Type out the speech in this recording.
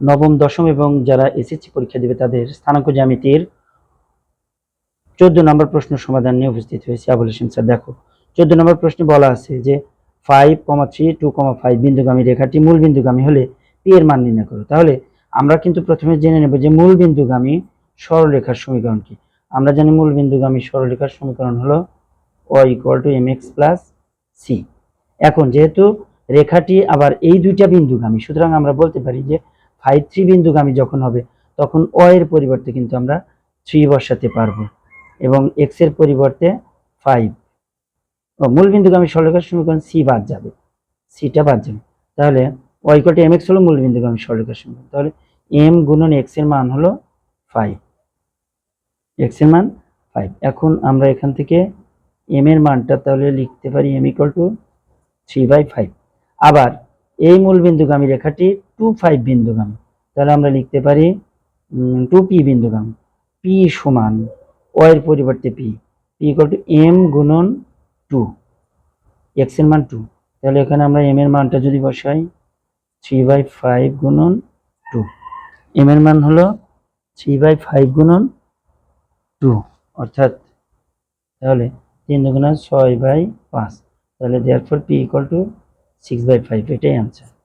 নবম, দশম এবং যারা এসএসসি পরীক্ষা দেবে তাদের স্থানাঙ্ক জ্যামিতির চোদ্দ নম্বর প্রশ্ন সমাধান নিয়ে উপস্থিত হয়েছে। আবুল হোসেন স্যার, দেখো, চোদ্দ নম্বর প্রশ্নে বলা আছে যে five comma three two comma five বিন্দুগামী রেখাটি মূল বিন্দুগামী হলে পি এর মান নির্ণয় করো। তাহলে আমরা কিন্তু প্রথমে জেনে নেব যে মূল বিন্দুগামী সরলরেখার সমীকরণ কি। আমরা জানি মূল বিন্দুগামী সরলরেখার সমীকরণ হলো o equal to m x plus c এখন যেহেতু রেখাটি আবার এই দুইটা বিন্দুগামী, সুতরাং আমরা বলতে পারি যে ফাইভ থ্রি বিন্দুগামী যখন হবে, তখন o এর পরিবর্তে কিন্তু আমরা থ্রি বসাতে পারব এবং এক্সের পরিবর্তে ফাইভ মূল বিন্দুগামী সরলরেখার সমীকরণ সি বাদ যাবে সিটা বাদ যাবে। তাহলে o equal to m x হলো মূল বিন্দুগামী সরলরেখার সমীকরণ। তাহলে এম গুণন এক্সের মান হলো ফাইভ এক্সের মান ফাইভ এখন আমরা এখান থেকে এম এর মানটা তাহলে লিখতে পারি m equal to three by five আবার এই মূল বিন্দুগামী রেখাটি টু ফাইভ বিন্দুগামী। তাহলে আমরা লিখতে পারি টু পি বিন্দুগামী। পি সমান ও এর পরিবর্তে p p equal to m গুণন টু এক্সের মান টু তাহলে এখানে আমরা এম এর মানটা যদি বসাই থ্রি বাই ফাইভ গুণন টু এম এর মান হলো থ্রি বাই ফাইভ গুণন টু অর্থাৎ, তাহলে তিন দুগুণা ছয় বাই পাঁচ। তাহলে therefore p equal to six by five এটাই আনসার